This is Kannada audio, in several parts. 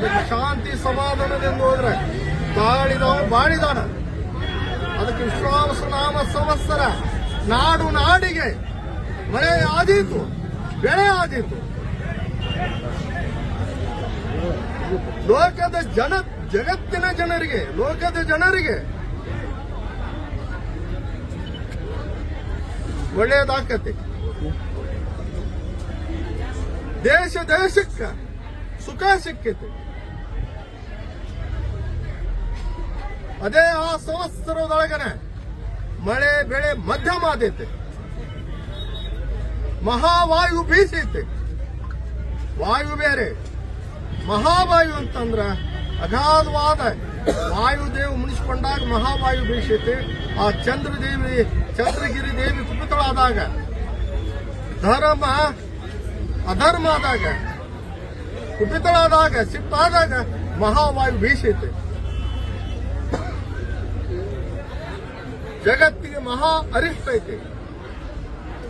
ಅದಕ್ಕೆ ಶಾಂತಿ ಸಮಾಧಾನದಿಂದ ಹೋದ್ರೆ ತಾಳಿದವ ಬಾಳಿದಾನ ಅದಕ್ಕೆ ವಿಶ್ವಾಸ ನಾಮ ಸಂವತ್ಸರ ನಾಡು ನಾಡಿಗೆ ಮಳೆ ಆದೀತು, ಬೆಳೆ ಆದೀತು. ಲೋಕದ ಜನ, ಜಗತ್ತಿನ ಜನರಿಗೆ, ಲೋಕದ ಜನರಿಗೆ ಒಳ್ಳೆಯದಾಕತೆ. ದೇಶ ದೇಶಕ್ಕ ಸುಖ ಸಿಕ್ಕೈತೆ. ಅದೇ ಆ ಸಂವತ್ಸರದೊಳಗನೆ ಮಳೆ, ಬೆಳೆ, ಮಧ್ಯಮ ಆದೈತೆ. ಮಹಾವಾಯು ಬೀಸೈತೆ. ವಾಯು ಬೇರೆ. ಮಹಾವಾಯು ಅಂತಂದ್ರ ಅಗಾಧವಾದ ವಾಯುದೇವ ಮುನಿಸ್ಕೊಂಡಾಗ ಮಹಾವಾಯು ಬೀಸೈತೆ. ಆ ಚಂದ್ರದೇವಿ, ಚಂದ್ರಗಿರಿ ದೇವಿ ಕುಪಿತಳಾದಾಗ, ಧರ್ಮ, ಅಧರ್ಮ ಆದಾಗ, ಕುಪಿತಳಾದಾಗ ಸಿಟ್ಟಾದಾಗ ಮಹಾವಾಯು ಬೀಸೈತೆ. ಜಗತ್ತಿಗೆ ಮಹಾ ಅರಿಷ್ಟ ಐತಿ.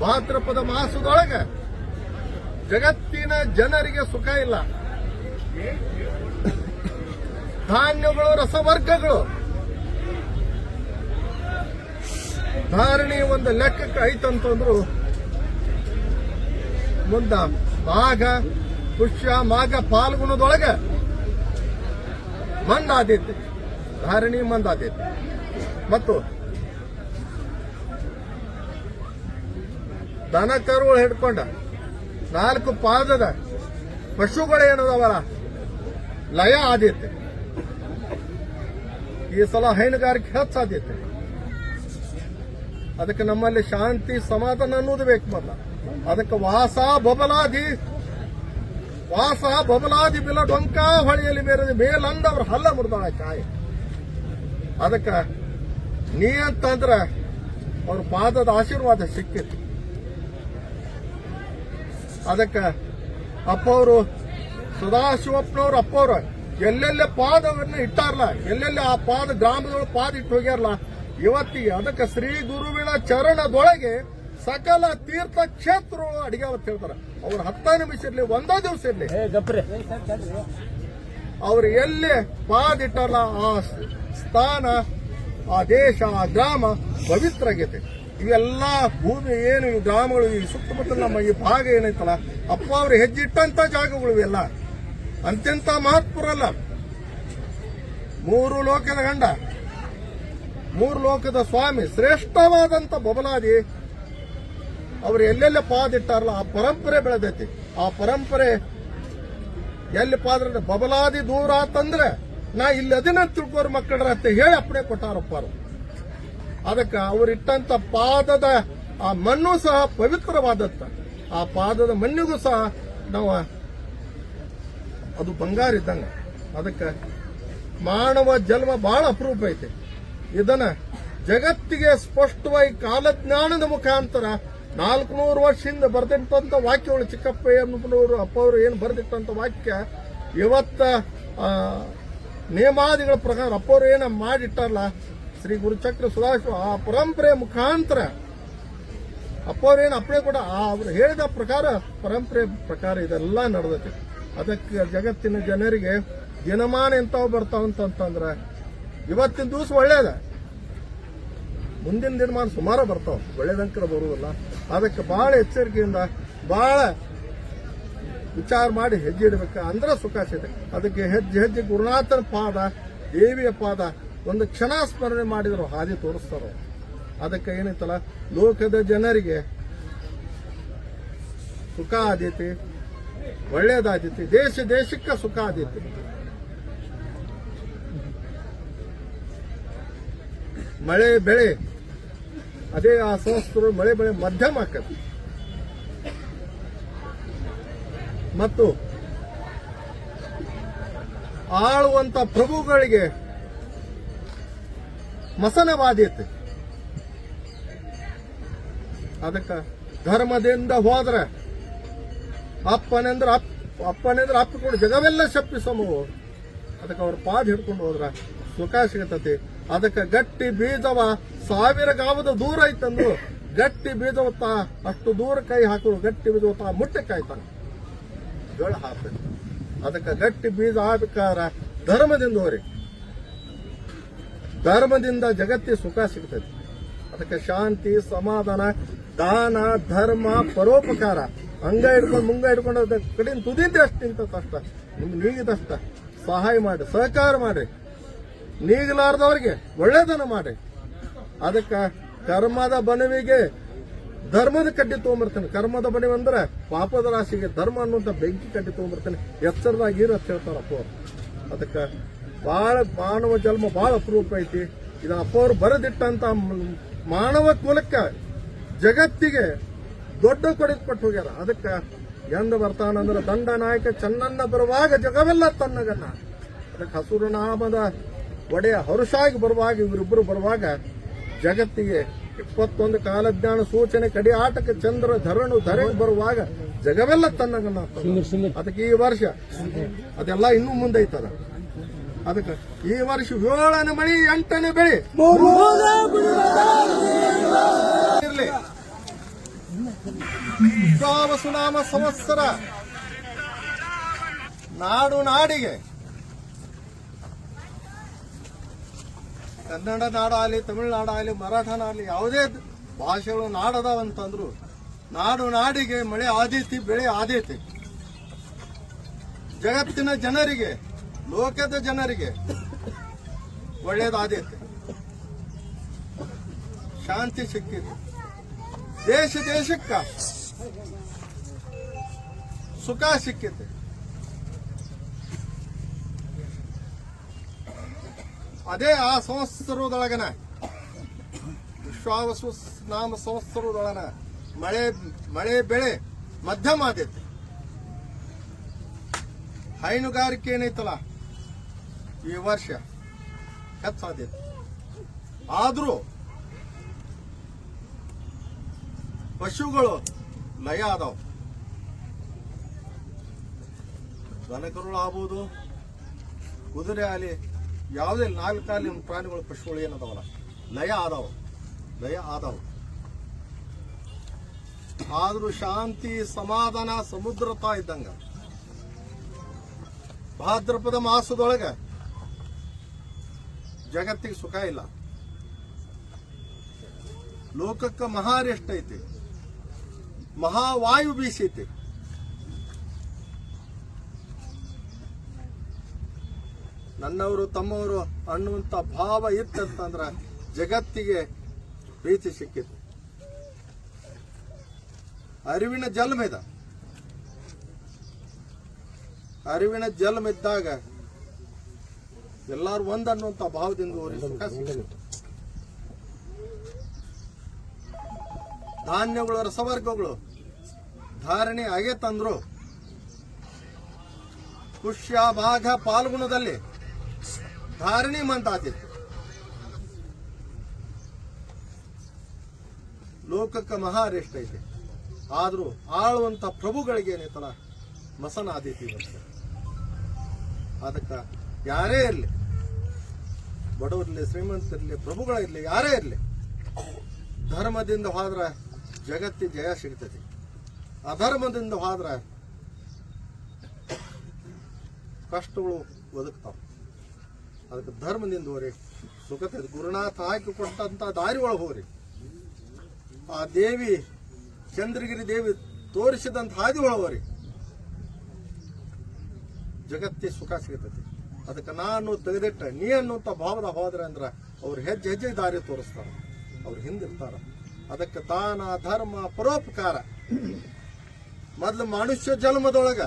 ಭಾದ್ರಪದ ಮಾಸದೊಳಗೆ ಜಗತ್ತಿನ ಜನರಿಗೆ ಸುಖ ಇಲ್ಲ. ಧಾನ್ಯಗಳು, ರಸವರ್ಗಗಳು. ಧಾರಣಿ ಒಂದು ಲೆಕ್ಕಕ್ಕೆ ಐತಂತಂದ್ರು ಮುಂದ ಮಾಘ, ಪುಷ್ಯ, ಮಾಘ ಪಾಲ್ಗುಣದೊಳಗೆ ಮಂದಾದೈತಿ ಧಾರಣಿ ಮಂದಾದೈತಿ ಮತ್ತು ದನ ಕರುಗಳು ಹಿಡ್ಕೊಂಡ. ನಾಲ್ಕು ಪಾದದ ಪಶುಗಳೇನದವಲ್ಲ ಲಯ ಆದಿತ್ತೆ ಈ ಸಲ ಹೈನುಗಾರಿಕೆ ಹೆಚ್ಚಾದಿತ್ತೆ ಅದಕ್ಕೆ ನಮ್ಮಲ್ಲಿ ಶಾಂತಿ, ಸಮಾಧಾನ ಅನ್ನೋದು ಬೇಕು ಮೊದಲ. ಅದಕ್ಕೆ ವಾಸ ಬಬಲಾದಿ ವಾಸ ಬಬಲಾದಿ ಬಿಲ ಡೊಂಕ ಹೊಳೆಯಲ್ಲಿ ಬೇರೆ ಮೇಲಂದವ್ರ ಹಲ್ಲ ಮುರಿದಾಳ ಕಾಯಿ ಅದಕ್ಕೆ ನೀ ಅಂತಂದ್ರೆ ಅವ್ರ ಪಾದದ ಆಶೀರ್ವಾದ ಸಿಕ್ಕಿತ್ತು. ಅದಕ್ಕೆ ಅಪ್ಪವರು ಅಪ್ಪ ಅವರು ಎಲ್ಲೆಲ್ಲ ಪಾದವನ್ನು ಇಟ್ಟಾರಲ್ಲ ಎಲ್ಲೆಲ್ಲಿ ಆ ಪಾದ ಗ್ರಾಮದೊಳಗೆ ಪಾದ ಇಟ್ಟು ಹೋಗ್ಯಾರಲ್ಲ ಇವತ್ತಿಗೆ ಅದಕ್ಕೆ ಶ್ರೀ ಗುರುವಿನ ಚರಣದೊಳಗೆ ಸಕಲ ತೀರ್ಥ ಕ್ಷೇತ್ರಗಳು ಅಡಿಗೆ ಅಂತ ಹೇಳ್ತಾರೆ. ಅವ್ರ ಹತ್ತ ನಿಮಿಷ ಇರಲಿ ಒಂದೇ ದಿವಸ ಇರಲಿ. ಅವ್ರು ಎಲ್ಲಿ ಪಾದ ಇಟ್ಟಾರಲ್ಲ ಆ ಸ್ಥಾನ ಆ ದೇಶ ಆ ಗ್ರಾಮ ಪವಿತ್ರ ಆಗೈತೆ. ಇವೆಲ್ಲ ಭೂಮಿ ಏನು ಈ ಗ್ರಾಮಗಳು, ಈ ಸುತ್ತಮುತ್ತ ನಮ್ಮ ಈ ಭಾಗ ಏನೈತಲ್ಲ, ಅಪ್ಪ ಅವ್ರು ಹೆಜ್ಜಿಟ್ಟಂತ ಜಾಗಗಳು ಇವೆಲ್ಲ. ಅಂತ್ಯಂತ ಮಹತ್ವರಲ್ಲ ಮೂರು ಲೋಕದ ಗಂಡ, ಮೂರು ಲೋಕದ ಸ್ವಾಮಿ, ಶ್ರೇಷ್ಠವಾದಂತ ಬಬಲಾದಿ, ಅವ್ರು ಎಲ್ಲೆಲ್ಲ ಪಾದಿಟ್ಟಾರಲ್ಲ, ಆ ಪರಂಪರೆ ಬೆಳೆದೈತಿ. ಆ ಪರಂಪರೆ ಎಲ್ಲಿ ಪಾದ್ರ ಬಬಲಾದಿ ದೂರ ಆತಂದ್ರೆ, ನಾ ಇಲ್ಲಿ ಅದನ್ನ ತಿಳ್ಕೋರ್ ಮಕ್ಕಳ ಅಂತ ಹೇಳಿ ಅಪ್ಪಣೆ ಕೊಟ್ಟಾರಪ್ಪ ಅವ್ರು. ಅದಕ್ಕೆ ಅವರಿಟ್ಟಂತ ಪಾದದ ಆ ಮಣ್ಣು ಸಹ ಪವಿತ್ರವಾದತ್ತ. ಆ ಪಾದದ ಮಣ್ಣಿಗೂ ಸಹ ನಾವು ಅದು ಬಂಗಾರ ಇದ್ದಂಗ. ಅದಕ್ಕೆ ಮಾನವ ಜನ್ಮ ಬಹಳ ಅಪರೂಪ ಐತೆ. ಇದನ್ನ ಜಗತ್ತಿಗೆ ಸ್ಪಷ್ಟವಾಗಿ ಕಾಲಜ್ಞಾನದ ಮುಖಾಂತರ ನಾಲ್ಕು ನಾಲ್ಕುನೂರು ವರ್ಷದಿಂದ ಬರೆದಿಟ್ಟಂತ ವಾಕ್ಯಗಳು ಚಿಕ್ಕಪ್ಪ ಅಪ್ಪ ಅವರು ಏನು ಬರೆದಿಟ್ಟಂತ ವಾಕ್ಯ, ಇವತ್ತ ನೇಮಾದಿಗಳ ಪ್ರಕಾರ ಅಪ್ಪವರು ಏನ ಮಾಡಿಟ್ಟಾರಲ್ಲ ಶ್ರೀ ಗುರುಚಕ್ರ ಸುಧಾಶಿವ ಆ ಪರಂಪರೆ ಮುಖಾಂತರ ಅಪ್ಪವ್ರೇನು ಅಪ್ಪಣೆ ಕೂಡ ಅವ್ರು ಹೇಳಿದ ಪ್ರಕಾರ ಪರಂಪರೆ ಪ್ರಕಾರ ಇದೆಲ್ಲ ನಡೆದೈತಿ. ಅದಕ್ಕೆ ಜಗತ್ತಿನ ಜನರಿಗೆ ದಿನಮಾನ ಎಂತಾವ್ ಬರ್ತಾವಂತಂದ್ರ ಇವತ್ತಿನ ದಿವಸ ಒಳ್ಳೇದ. ಮುಂದಿನ ದಿನಮಾನ ಸುಮಾರು ಬರ್ತಾವ. ಒಳ್ಳೇದಂಕರ ಬರುವುದಿಲ್ಲ. ಅದಕ್ಕೆ ಬಹಳ ಎಚ್ಚರಿಕೆಯಿಂದ ಬಹಳ ವಿಚಾರ ಮಾಡಿ ಹೆಜ್ಜೆ ಇಡಬೇಕು. ಅಂದ್ರೆ ಸುಖ ಸಿಗುತ್ತೆ ಅದಕ್ಕೆ ಹೆಜ್ಜೆ ಹೆಜ್ಜೆ ಗುರುನಾಥನ ಪಾದ, ದೇವಿಯ ಪಾದ ಒಂದು ಕ್ಷಣ ಸ್ಮರಣೆ ಮಾಡಿದ್ರು, ಹಾದಿ ತೋರಿಸ್ತಾರ. ಅದಕ್ಕೆ ಏನಿತ್ತಲ್ಲ ಲೋಕದ ಜನರಿಗೆ ಸುಖ ಆದೀತಿ ಒಳ್ಳೇದಾದೀತಿ ದೇಶ ದೇಶಕ್ಕೆ ಸುಖ ಆದೀತಿ ಮಳೆ, ಬೆಳೆ. ಅದೇ ಆ ಸಂಸ್ಥರು ಮಳೆ, ಬೆಳೆ ಮಧ್ಯಮ ಆಕತಿ ಮತ್ತು ಆಳುವಂತ ಪ್ರಭುಗಳಿಗೆ ಮಸನವಾದೀತೆ ಅದಕ್ಕೆ ಧರ್ಮದಿಂದ ಹೋದ್ರೆ ಅಪ್ಪನೆಂದ್ರೆ ಅಪ್ಪ, ಅಪ್ಪನಂದ್ರ ಅಪ್ಪ ಕೂಡ ಜಗವೆಲ್ಲ ಶಪ್ಪಿಸಮವು ಅದಕ್ಕೆ ಅವ್ರ ಪಾದ ಹಿಡ್ಕೊಂಡು ಹೋದ್ರ ಸುಖ ಸಿಗತತಿ. ಅದಕ್ಕೆ ಗಟ್ಟಿ ಬೀಜವ ಸಾವಿರ ಗಾವದ ದೂರ ಐತಂದು. ಗಟ್ಟಿ ಬೀಜವ ತಾ ಅಷ್ಟು ದೂರ ಕೈ ಹಾಕುದು ಗಟ್ಟಿ ಬೀಜವತ್ತ ಮುಟ್ಟೆ ಕಾಯ್ತಾನೆ ಜೋಳ ಹಾಕ್ಬೇಕು. ಅದಕ್ಕೆ ಗಟ್ಟಿ ಬೀಜ ಆಗ್ಬೇಕಾದ್ರ ಧರ್ಮದಿಂದ ಹೋರಿ ಧರ್ಮದಿಂದ ಜಗತ್ತಿ ಸುಖ ಸಿಗ್ತೈತಿ ಅದಕ್ಕೆ ಶಾಂತಿ, ಸಮಾಧಾನ, ದಾನ, ಧರ್ಮ, ಪರೋಪಕಾರ. ಹಂಗ ಹಿಡ್ಕೊಂಡು ಮುಂಗ ಹಿಡ್ಕೊಂಡು ಅದ ಕಡೆಯಿಂದ ತುದಿಂತ ಅಷ್ಟು ನಿಂತದ ಅಷ್ಟ. ನಿಮ್ಗೆ ನೀಗಿದಷ್ಟ ಸಹಾಯ ಮಾಡಿ ಸಹಕಾರ ಮಾಡಿ ನೀಗಲಾರ್ದವ್ರಿಗೆ ಒಳ್ಳೇದನ್ನ ಮಾಡಿ ಅದಕ್ಕೆ ಕರ್ಮದ ಬನವಿಗೆ ಧರ್ಮದ ಕಡ್ಡಿ ತೊಗೊಂಬರ್ತೇನೆ. ಕರ್ಮದ ಬನವಿ ಅಂದ್ರೆ ಪಾಪದ ರಾಶಿಗೆ ಧರ್ಮ ಅನ್ನುವಂಥ ಬೆಂಕಿ ಕಡ್ಡಿ ತಗೊಂಬರ್ತಾನೆ. ಎಚ್ಚರದಾಗಿರೋ ಅಂತ ಹೇಳ್ತಾರಪ್ಪ ಅದಕ್ಕೆ ಬಹಳ ಮಾನವ ಜನ್ಮ ಬಹಳ ಅಪರೂಪ ಐತಿ. ಇದು ಅಪ್ಪವರು ಬರೆದಿಟ್ಟಂತ ಮಾನವ ಕುಲಕ್ಕೆ ಜಗತ್ತಿಗೆ ದೊಡ್ಡ ಕೊಡುಗೆ ಕೊಟ್ಟು ಹೋಗ್ಯಾರ. ಅದಕ್ಕೆ ಎಂದ ಬರ್ತಾನಂದ್ರೆ ದಂಡ ನಾಯಕ ಚೆನ್ನನ್ನ ಬರುವಾಗ ಜಗವೆಲ್ಲ ತನ್ನಗನ್ನ. ಅದಕ್ಕೆ ಹಸುರು ನಾಮದ ಒಡೆಯ ಹರುಷಾಗಿ ಬರುವಾಗ ಇವರಿಬ್ಬರು ಬರುವಾಗ ಜಗತ್ತಿಗೆ ಇಪ್ಪತ್ತೊಂದು ಕಾಲಜ್ಞಾನ ಸೂಚನೆ ಕಡಿ ಆಟಕ್ಕೆ ಚಂದ್ರ ಧರಣು ಧರೆಗೆ ಬರುವಾಗ ಜಗವೆಲ್ಲ ತನ್ನಗನ್ನ ಅದಕ್ಕೆ ಈ ವರ್ಷ ಅದೆಲ್ಲ ಇನ್ನೂ ಮುಂದೈತದ. ಅದಕ್ಕೆ ಈ ವರ್ಷ ಏಳನೇ ಮಳಿ ಎಂಟನೇ ಬೆಳಿ. ಇರ್ಲಿ. ಸುನಾಮ ಸಂವತ್ಸರ? ನಾಡು ನಾಡಿಗೆ. ಕನ್ನಡ ನಾಡಾಗಲಿ ತಮಿಳುನಾಡಾಗಲಿ ಮರಾಠನಾಗಲಿ ಯಾವುದೇ ಭಾಷೆಗಳು ನಾಡದಾವಂತಂದ್ರು ನಾಡು ನಾಡಿಗೆ ಮಳೆ ಆದೀತಿ, ಬೆಳೆ ಆದೀತಿ. ಜಗತ್ತಿನ ಜನರಿಗೆ ಲೋಕದ ಜನರಿಗೆ ಒಳ್ಳೇದಾದೀತಿ ಶಾಂತಿ ಸಿಕ್ಕಿದೆ. ದೇಶ ದೇಶಕ್ಕ ಸುಖ ಸಿಕ್ಕಿದೆ. ಅದೇ ಆ ಸಂವತ್ಸರದೊಳಗನ, ವಿಶ್ವಾವಸು ನಾಮ ಸಂವತ್ಸರದೊಳಗನ ಮಳೆ ಮಳೆ ಬೆಳೆ ಮಧ್ಯಮ ಆದೈತಿ ಹೈನುಗಾರಿಕೆ ಏನೈತಲ್ಲ ಈ ವರ್ಷ ಹೆಚ್ಚಾದೈತಿ ಆದ್ರೂ ಪಶುಗಳು ಲಯ ಅದಾವ ದನಕರುಳು ಆಗ್ಬೋದು, ಕುದುರೆ ಆಗಲಿ, ಯಾವುದೇ ನಾಲ್ಕಾಲಿ ಪ್ರಾಣಿಗಳು ಪಶುಗಳು ಏನದಾವಲ್ಲ, ಲಯ ಆದವು ಲಯ ಆದವು. ಆದ್ರೂ ಶಾಂತಿ, ಸಮಾಧಾನ, ಸಮುದ್ರತ ಇದ್ದಂಗ. ಭಾದ್ರಪದ ಮಾಸದೊಳಗ ಜಗತ್ತಿಗೆ ಸುಖ ಇಲ್ಲ. ಲೋಕಕ್ಕೆ ಮಹಾರೆಷ್ಟ ಐತಿ ಮಹಾವಾಯು ಬೀಸೈತಿ. ನನ್ನವರು, ತಮ್ಮವರು ಅನ್ನುವಂಥ ಭಾವ ಇತ್ತಂತಂದ್ರೆ ಜಗತ್ತಿಗೆ ಪ್ರೀತಿ ಸಿಕ್ಕಿತು. ಅರಿವಿನ ಜನ್ಮ ಅರಿವಿನ ಜನ್ಮ ಇದ್ದಾಗ ಎಲ್ಲಾರು ಒಂದ್ ಅನ್ನುವಂತ ಭಾವದಿಂದ ಧಾನ್ಯಗಳ ರಸವರ್ಗಗಳು ಧಾರಣೆ ಆಗೇತಂದ್ರು ಪುಷ್ಯ ಭಾಗ ಪಾಲ್ಗುಣದಲ್ಲಿ ಧಾರಣಿ ಮಂತಾತಿತ್ತು ಲೋಕಕ್ಕೆ ಮಹಾರೆಷ್ಟ ಐತೆ ಆದರೂ ಆಳುವಂಥ ಪ್ರಭುಗಳಿಗೆ ಏನೈತಲ್ಲ ಮಸನ ಆದಿತಿ ಅದಕ್ಕೆ ಯಾರೇ ಇರಲಿ ಬಡವರಿರ್ಲಿ ಶ್ರೀಮಂತರಲ್ಲಿ ಪ್ರಭುಗಳಿರಲಿ ಯಾರೇ ಇರಲಿ, ಧರ್ಮದಿಂದ ಹೋದ್ರೆ ಜಗತ್ತಿ ಜಯ ಸಿಗ್ತೈತಿ ಅಧರ್ಮದಿಂದ ಹೋದ್ರೆ ಕಷ್ಟಗಳು ಬದುಕ್ತಾವ. ಅದಕ್ಕೆ ಧರ್ಮದಿಂದ ಹೋರಿ. ಸುಖತೆ ಗುರುನಾಥ ಹಾಕಿ ಕೊಟ್ಟಂತ ದಾರಿ ಒಳಗೆ ಹೋರಿ ಆ ದೇವಿ, ಚಂದ್ರಗಿರಿ ದೇವಿ ತೋರಿಸಿದಂತ ಹಾದಿ ಒಳಗೆ ಹೋರಿ ಜಗತ್ತಿ ಸುಖ ಸಿಗತೈತಿ ಅದಕ್ಕೆ ನಾನು ತೆಗೆದಿಟ್ಟ ನೀ ಅನ್ನುವಂಥ ಭಾವದ ಹೋದ್ರೆ ಅಂದ್ರ ಅವ್ರು ಹೆಜ್ಜೆ ಹೆಜ್ಜೆ ದಾರಿ ತೋರಿಸ್ತಾರ. ಅವ್ರು ಹಿಂದಿರ್ತಾರ. ಅದಕ್ಕೆ ತಾನ ಧರ್ಮ ಪರೋಪಕಾರ. ಮೊದಲು ಮನುಷ್ಯ ಜನ್ಮದೊಳಗ.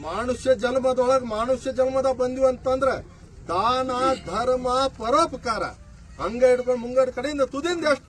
ಮನುಷ್ಯ ಜನ್ಮದೊಳಗ ಮನುಷ್ಯ ಜನ್ಮದ ಬಂದಿವ ಅಂತಂದ್ರ ದಾನ ಧರ್ಮ ಪರೋಪಕಾರ. ಹಂಗ ಹಿಡ್ಕೊಂಡು ಮುಂಗಡ ಕಡೆಯಿಂದ ತುದಿಂದ ಎಷ್ಟು